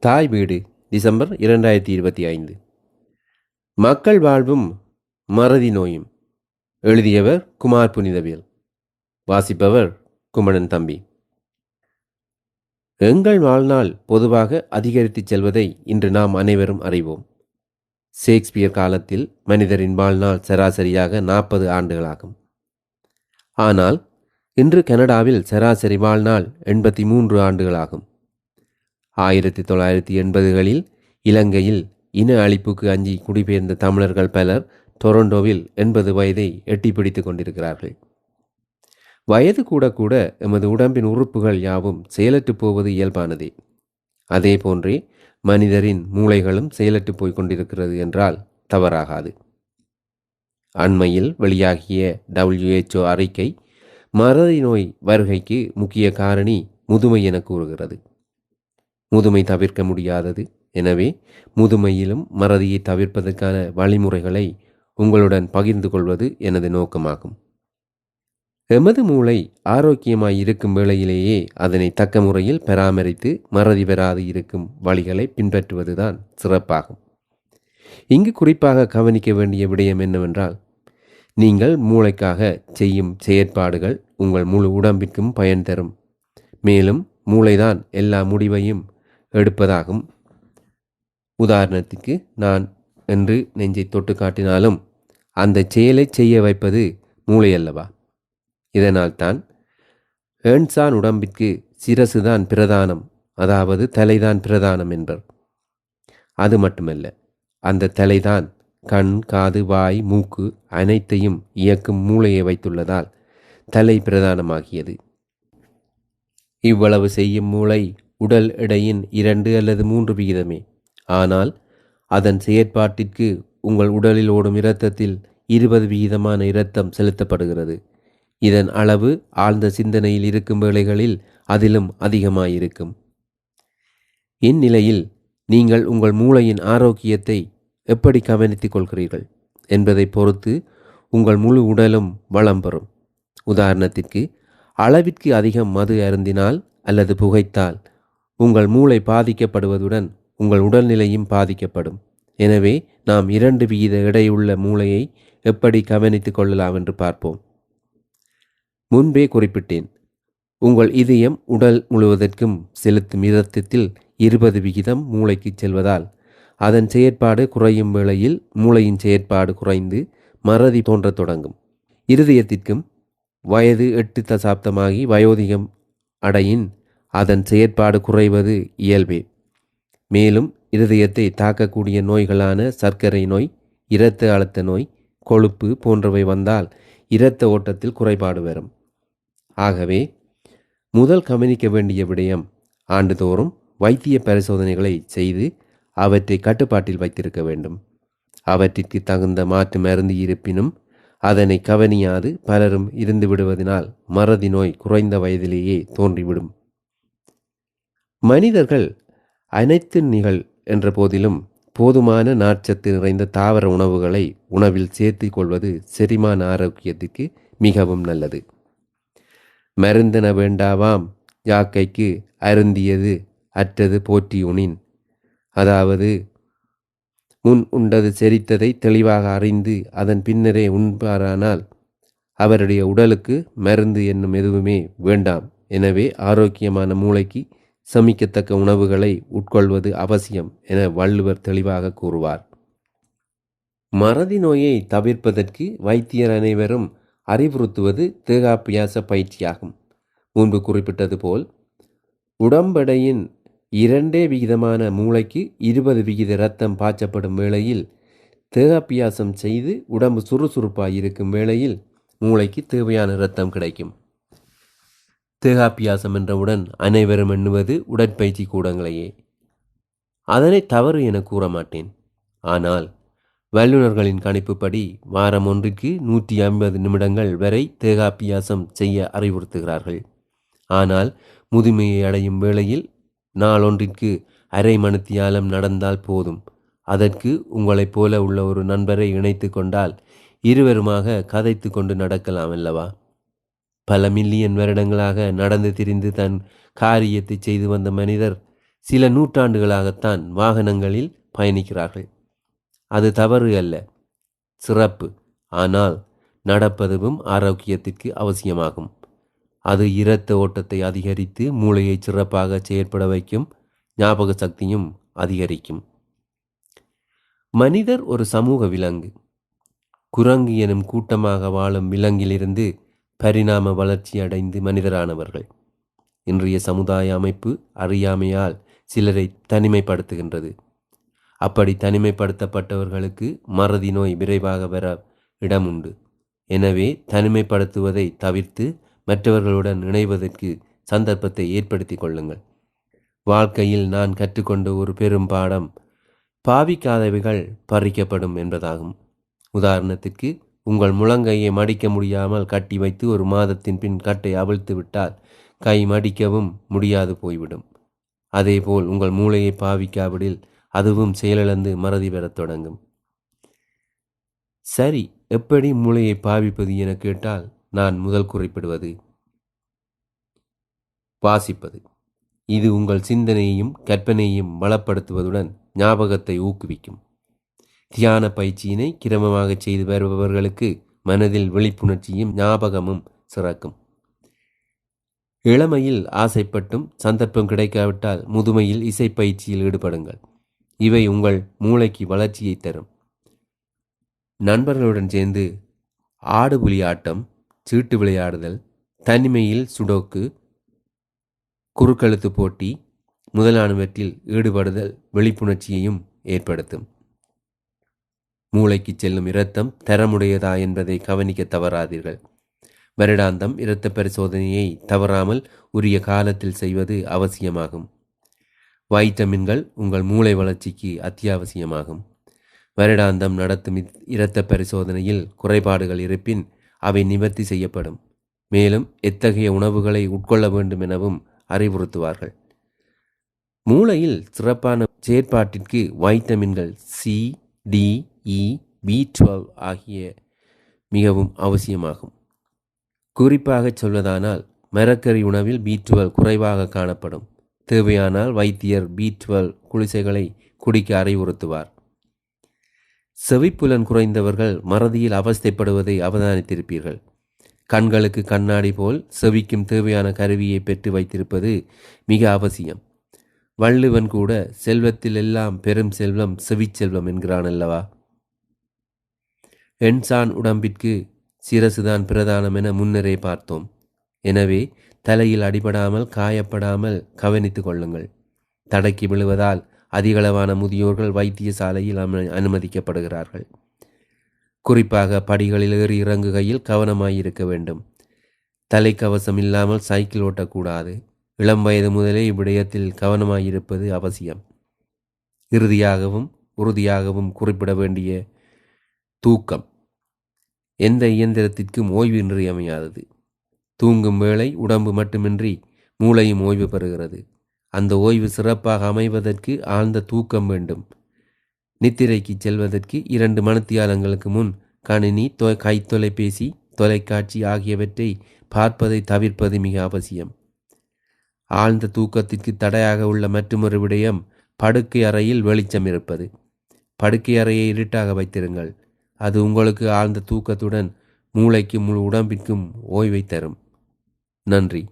தாய் வீடு டிசம்பர் இரண்டாயிரத்தி இருபத்தி ஐந்து. மக்கள் வாழ்வும் மறதி நோயும். எழுதியவர் குமார் புனிதவேல் வாசிப்பவர் குமணன் தம்பி. எங்கள் வாழ்நாள் பொதுவாக அதிகரித்துச் செல்வதை இன்று நாம் அனைவரும் அறிவோம். ஷேக்ஸ்பியர் காலத்தில் மனிதரின் வாழ்நாள் சராசரியாக நாற்பது ஆண்டுகளாகும். ஆனால் இன்று கனடாவில் சராசரி வாழ்நாள் எண்பத்தி மூன்று ஆண்டுகளாகும். ஆயிரத்தி தொள்ளாயிரத்தி எண்பதுகளில் இலங்கையில் இன அழிப்புக்கு அஞ்சி குடிபெயர்ந்த தமிழர்கள் பலர் டொரண்டோவில் எண்பது வயதை எட்டி பிடித்து கொண்டிருக்கிறார்கள். வயது கூட கூட எமது உடம்பின் உறுப்புகள் யாவும் செயலற்று போவது இயல்பானதே. அதே போன்றே மனிதரின் மூளைகளும் செயலற்று போய்க் கொண்டிருக்கிறது என்றால் தவறாகாது. அண்மையில் வெளியாகிய டபிள்யூஹெச்ஓ அறிக்கை மறதி நோய் வருகைக்கு முக்கிய காரணி முதுமை என கூறுகிறது. முதுமை தவிர்க்க முடியாதது. எனவே முதுமையிலும் மறதியை தவிர்ப்பதற்கான வழிமுறைகளை உங்களுடன் பகிர்ந்து கொள்வது எனது நோக்கமாகும். எமது மூளை ஆரோக்கியமாய் இருக்கும் வேளையிலேயே அதனை தக்க முறையில் பராமரித்து மறதி பெறாது இருக்கும் வழிகளை பின்பற்றுவதுதான் சிறப்பாகும். இங்கு குறிப்பாக கவனிக்க வேண்டிய விடயம் என்னவென்றால் நீங்கள் மூளைக்காக செய்யும் செயற்பாடுகள் உங்கள் முழு உடம்பிற்கும் பயன் தரும். மேலும் மூளைதான் எல்லா முடிவையும் எடுப்பதாகும். உதாரணத்துக்கு நான் என்று நெஞ்சை தொட்டு காட்டினாலும் அந்த செயலை செய்ய வைப்பது மூளை அல்லவா இதனால்தான் ஏன்சான் உடம்பிற்கு சிரசுதான் பிரதானம் அதாவது தலைதான் பிரதானம் என்பர். அது மட்டுமல்ல அந்த தலைதான் கண் காது வாய் மூக்கு அனைத்தையும் இயக்கும் மூளையை வைத்துள்ளதால் தலை பிரதானமாகியது. இவ்வளவு செய்யும் மூளை உடல் எடையின் இரண்டு அல்லது மூன்று விகிதமே. ஆனால் அதன் செயற்பாட்டிற்கு உங்கள் உடலில் ஓடும் இரத்தத்தில் இருபது விகிதமான இரத்தம் செலுத்தப்படுகிறது. இதன் அளவு ஆழ்ந்த சிந்தனையில் இருக்கும் வேளைகளில் அதிலும் அதிகமாயிருக்கும். இந்நிலையில் நீங்கள் உங்கள் மூளையின் ஆரோக்கியத்தை எப்படி கவனித்துக் கொள்கிறீர்கள் என்பதை பொறுத்து உங்கள் முழு உடலும் வளம் பெறும். உதாரணத்திற்கு அளவிற்கு அதிகம் மது அருந்தினால் அல்லது புகைத்தால் உங்கள் மூளை பாதிக்கப்படுவதுடன் உங்கள் உடல்நிலையும் பாதிக்கப்படும். எனவே நாம் இரண்டு விகித எடையுள்ள மூளையை எப்படி கவனித்துக் கொள்ளலாம் என்று பார்ப்போம். முன்பே குறிப்பிட்டேன். உங்கள் இதயம் உடல் முழுவதற்கும் செலுத்தும் இரத்தத்தில் இருபது விகிதம் மூளைக்கு செல்வதால் அதன் செயற்பாடு குறையும் வேளையில் மூளையின் செயற்பாடு குறைந்து மறதி தோன்றத் தொடங்கும். இருதயத்திற்கும் வயது எட்டு தசாப்தமாகி வயோதிகம் அடையின் அதன் செயற்பாடு குறைவது இயல்பே. மேலும் இருதயத்தை தாக்கக்கூடிய நோய்களான சர்க்கரை நோய் இரத்த அழுத்த நோய் கொழுப்பு போன்றவை வந்தால் இரத்த ஓட்டத்தில் குறைபாடு வரும். ஆகவே முதல் கவனிக்க வேண்டிய விடயம் ஆண்டுதோறும் வைத்திய பரிசோதனைகளை செய்து அவற்றை கட்டுப்பாட்டில் வைத்திருக்க வேண்டும். அவற்றிற்கு தகுந்த மாற்று மருந்து இருப்பினும் அதனை கவனியாது பலரும் இருந்து விடுவதனால் மறதி நோய் குறைந்த வயதிலேயே தோன்றிவிடும். மனிதர்கள் அனைத்து நிகழ் என்ற போதிலும் போதுமான நார்ச்சத்து நிறைந்த தாவர உணவுகளை உணவில் சேர்த்து கொள்வது செரிமான ஆரோக்கியத்திற்கு மிகவும் நல்லது. மருந்தென வேண்டாவாம் யாக்கைக்கு அருந்தியது அற்றது போற்றி அதாவது முன் உண்டது செரித்ததை தெளிவாக அறிந்து அதன் பின்னரே உண்பாரானால் அவருடைய உடலுக்கு மருந்து என்னும் எதுவுமே வேண்டாம். எனவே ஆரோக்கியமான மூளைக்கு சமிக்கத்தக்க உணவுகளை உட்கொள்வது அவசியம் என வள்ளுவர் தெளிவாக கூறுவார். மறதி நோயை தவிர்ப்பதற்கு வைத்தியர் அனைவரும் அறிவுறுத்துவது தேகாபியாச பயிற்சியாகும். முன்பு குறிப்பிட்டது போல் உடம்படையின் இரண்டே விகிதமான மூளைக்கு இருபது விகித ரத்தம் பாய்ச்சப்படும் வேளையில் தேகாபியாசம் செய்து உடம்பு சுறுசுறுப்பாக இருக்கும் வேளையில் மூளைக்கு தேவையான இரத்தம் கிடைக்கும். தேகாபியாசம் என்றவுடன் அனைவரும் எண்ணுவது உடற்பயிற்சி கூடங்களையே. அதனை தவறு என கூற மாட்டேன் ஆனால் வல்லுநர்களின் கணிப்புப்படி வாரம் ஒன்றுக்கு நூற்றி ஐம்பது நிமிடங்கள் வரை தேகாபியாசம் செய்ய அறிவுறுத்துகிறார்கள். ஆனால் முதுமையை அடையும் வேளையில் நாளொன்றிற்கு அரை மணித்தியாலம் நடந்தால் போதும். அதற்கு உங்களைப் போல உள்ள ஒரு நண்பரை இணைத்து கொண்டால் இருவருமாக கதைத்து கொண்டு நடக்கலாம் அல்லவா? பல மில்லியன் வருடங்களாக நடந்து திரிந்து தன் காரியத்தை செய்து வந்த மனிதர் சில நூற்றாண்டுகளாகத்தான் வாகனங்களில் பயணிக்கிறார்கள். அது தவறு அல்ல. சிறப்பு. ஆனால் நடப்பதுவும் ஆரோக்கியத்திற்கு அவசியமாகும். அது இரத்த ஓட்டத்தை அதிகரித்து மூளையை சிறப்பாக செயற்பட வைக்கும் ஞாபக சக்தியும் அதிகரிக்கும். மனிதர் ஒரு சமூக விலங்கு. குரங்கு எனும் கூட்டமாக வாழும் விலங்கிலிருந்து பரிணாம வளர்ச்சி அடைந்து மனிதரானவர்கள். இன்றைய சமுதாய அமைப்பு அறியாமையால் சிலரை தனிமைப்படுத்துகின்றது. அப்படி தனிமைப்படுத்தப்பட்டவர்களுக்கு மறதி நோய் விரைவாக வர இடம் உண்டு எனவே தனிமைப்படுத்துவதை தவிர்த்து மற்றவர்களுடன் இணைவதற்கு சந்தர்ப்பத்தை ஏற்படுத்தி கொள்ளுங்கள். வாழ்க்கையில் நான் கற்றுக்கொண்ட ஒரு பெரும் பாடம் பாவிக்காதவைகள் பறிக்கப்படும் என்பதாகும். உதாரணத்திற்கு உங்கள் முழங்கையை மடிக்க முடியாமல் கட்டி வைத்து ஒரு மாதத்தின் பின் கட்டை அவிழ்த்து விட்டால் கை மடிக்கவும் முடியாது போய்விடும். அதேபோல் உங்கள் மூளையை பாவிக்காவிடில் அதுவும் செயலிழந்து மறதி பெறத் தொடங்கும். சரி எப்படி மூளையை பாவிப்பது என கேட்டால் நான் முதல் குறிப்பிடுவது. வாசிப்பது. இது உங்கள் சிந்தனையையும் கற்பனையையும் பலப்படுத்துவதுடன் ஞாபகத்தை ஊக்குவிக்கும். தியான பயிற்சியினை கிரமமாக செய்து வருபவர்களுக்கு மனதில் விழிப்புணர்ச்சியும் ஞாபகமும் சிறக்கும். இளமையில் ஆசைப்பட்டும் சந்தர்ப்பம் கிடைக்காவிட்டால் முதுமையில் இசைப்பயிற்சியில் ஈடுபடுங்கள். இவை உங்கள் மூளைக்கு வளர்ச்சியை தரும். நண்பர்களுடன் சேர்ந்து ஆடுபுலி ஆட்டம் சீட்டு விளையாடுதல் தனிமையில் சுடோக்கு குறுக்கெழுத்து போட்டி முதலானவற்றில் ஈடுபடுதல் விழிப்புணர்ச்சியையும் ஏற்படுத்தும். மூளைக்கு செல்லும் இரத்தம் தரமுடையதா என்பதை கவனிக்க தவறாதீர்கள். வருடாந்தம் இரத்த பரிசோதனையை தவறாமல் உரிய காலத்தில் செய்வது அவசியமாகும். வைட்டமின்கள் உங்கள் மூளை வளர்ச்சிக்கு அத்தியாவசியமாகும். வருடாந்தம் நடத்தும் இரத்த பரிசோதனையில் குறைபாடுகள் இருப்பின் அவை நிவர்த்தி செய்யப்படும். மேலும் எத்தகைய உணவுகளை உட்கொள்ள வேண்டும் எனவும் அறிவுறுத்துவார்கள். மூளையில் சிறப்பான செயற்பாட்டிற்கு vitamins C D E B twelve ஆகிய மிகவும் அவசியமாகும். குறிப்பாக சொல்வதானால் மரக்கறி உணவில் பி டுவெல் குறைவாக காணப்படும். தேவையானால் வைத்தியர் பி டுவெல் குளிசைகளை குடிக்க அறிவுறுத்துவார். செவிப்புலன் குறைந்தவர்கள் மறதியில் அவஸ்தைப்படுவதை அவதானித்திருப்பீர்கள். கண்களுக்கு கண்ணாடி போல் செவிக்கும் தேவையான கருவியை பெற்று வைத்திருப்பது மிக அவசியம். வள்ளுவன் கூட செல்வத்தில் எல்லாம் பெரும் செல்வம் செவிச்செல்வம் என்கிறான் அல்லவா? எண்சான் உடம்பிற்கு சிரசுதான் பிரதானம் என முன்னரே பார்த்தோம். எனவே தலையில் அடிபடாமல் காயப்படாமல் கவனித்து கொள்ளுங்கள். தடக்கி விழுவதால் அதிகளவான முதியோர்கள் வைத்தியசாலையில் அனுமதிக்கப்படுகிறார்கள். குறிப்பாக படிகளில் ஏறி இறங்குகையில் கவனமாயிருக்க வேண்டும். தலைக்கவசம் இல்லாமல் சைக்கிள் ஓட்டக்கூடாது. இளம் வயது முதலே இவ்விடயத்தில் கவனமாயிருப்பது அவசியம். இறுதியாகவும் உறுதியாகவும் குறிப்பிட வேண்டிய தூக்கம். எந்த இயந்திரத்திற்கும் ஓய்வு இன்றியமையாதது? தூங்கும் வேளை உடம்பு மட்டுமின்றி மூளையும் ஓய்வு பெறுகிறது. அந்த ஓய்வு சிறப்பாக அமைவதற்கு ஆழ்ந்த தூக்கம் வேண்டும். நித்திரைக்கு செல்வதற்கு இரண்டு மணித்தியாலங்களுக்கு முன் கணினி தொ கைத்தொலைபேசி தொலைக்காட்சி ஆகியவற்றை பார்ப்பதை தவிர்ப்பது மிக அவசியம். ஆழ்ந்த தூக்கத்திற்கு தடையாக உள்ள மற்றொரு விடயம் படுக்கை அறையில் வெளிச்சம் இருப்பது. படுக்கை அறையை இருட்டாக வைத்திருங்கள். அது உங்களுக்கு ஆழ்ந்த தூக்கத்துடன் மூளைக்கும் முழு உடம்பிற்கும் ஓய்வை தரும். நன்றி.